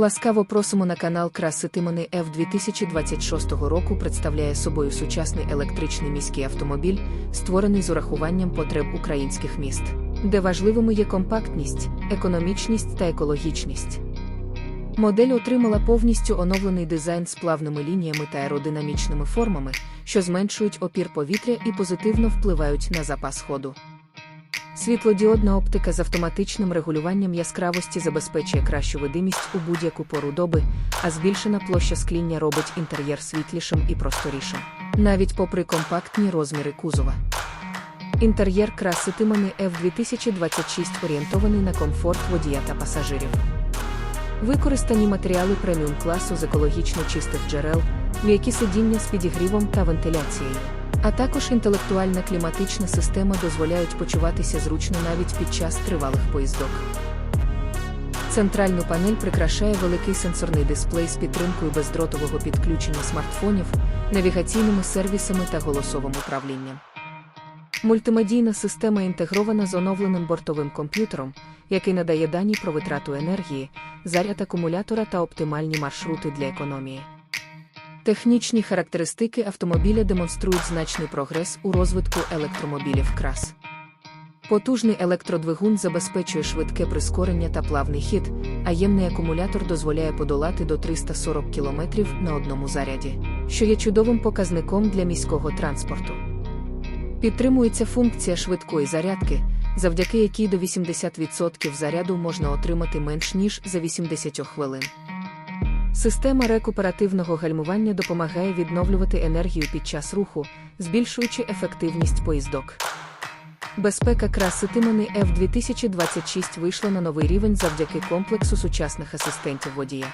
Ласкаво просимо на канал Краси Тимони F 2026 року представляє собою сучасний електричний міський автомобіль, створений з урахуванням потреб українських міст, де важливими є компактність, економічність та екологічність. Модель отримала повністю оновлений дизайн з плавними лініями та аеродинамічними формами, що зменшують опір повітря і позитивно впливають на запас ходу. Світлодіодна оптика з автоматичним регулюванням яскравості забезпечує кращу видимість у будь-яку пору доби, а збільшена площа скління робить інтер'єр світлішим і просторішим, навіть попри компактні розміри кузова. Інтер'єр краси Тимани F2026 орієнтований на комфорт водія та пасажирів. Використані матеріали преміум класу з екологічно чистих джерел, м'які сидіння з підігрівом та вентиляцією. А також інтелектуальна кліматична система дозволяють почуватися зручно навіть під час тривалих поїздок. Центральну панель прикрашає великий сенсорний дисплей з підтримкою бездротового підключення смартфонів, навігаційними сервісами та голосовим управлінням. Мультимедійна система інтегрована з оновленим бортовим комп'ютером, який надає дані про витрату енергії, заряд акумулятора та оптимальні маршрути для економії. Технічні характеристики автомобіля демонструють значний прогрес у розвитку електромобілів крас. Потужний електродвигун забезпечує швидке прискорення та плавний хід, а ємний акумулятор дозволяє подолати до 340 км на одному заряді, що є чудовим показником для міського транспорту. Підтримується функція швидкої зарядки, завдяки якій до 80% заряду можна отримати менш ніж за 80 хвилин. Система рекуперативного гальмування допомагає відновлювати енергію під час руху, збільшуючи ефективність поїздок. Безпека краси Тимани F 2026 вийшла на новий рівень завдяки комплексу сучасних асистентів водія.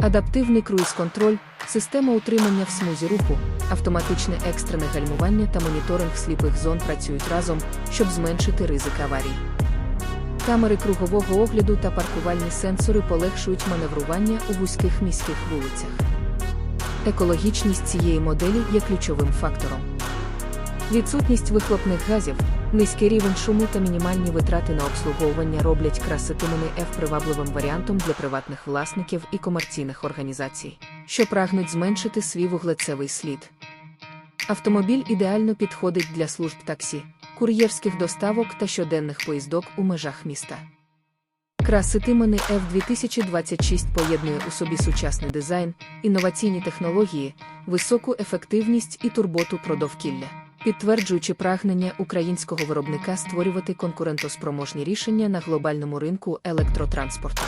Адаптивний круїз-контроль, система утримання в смузі руху, автоматичне екстрене гальмування та моніторинг сліпих зон працюють разом, щоб зменшити ризик аварій. Камери кругового огляду та паркувальні сенсори полегшують маневрування у вузьких міських вулицях. Екологічність цієї моделі є ключовим фактором. Відсутність вихлопних газів, низький рівень шуму та мінімальні витрати на обслуговування роблять краситимини F привабливим варіантом для приватних власників і комерційних організацій, що прагнуть зменшити свій вуглецевий слід. Автомобіль ідеально підходить для служб таксі, кур'єрських доставок та щоденних поїздок у межах міста. Краситимини F 2026 поєднує у собі сучасний дизайн, інноваційні технології, високу ефективність і турботу про довкілля, підтверджуючи прагнення українського виробника створювати конкурентоспроможні рішення на глобальному ринку електротранспорту.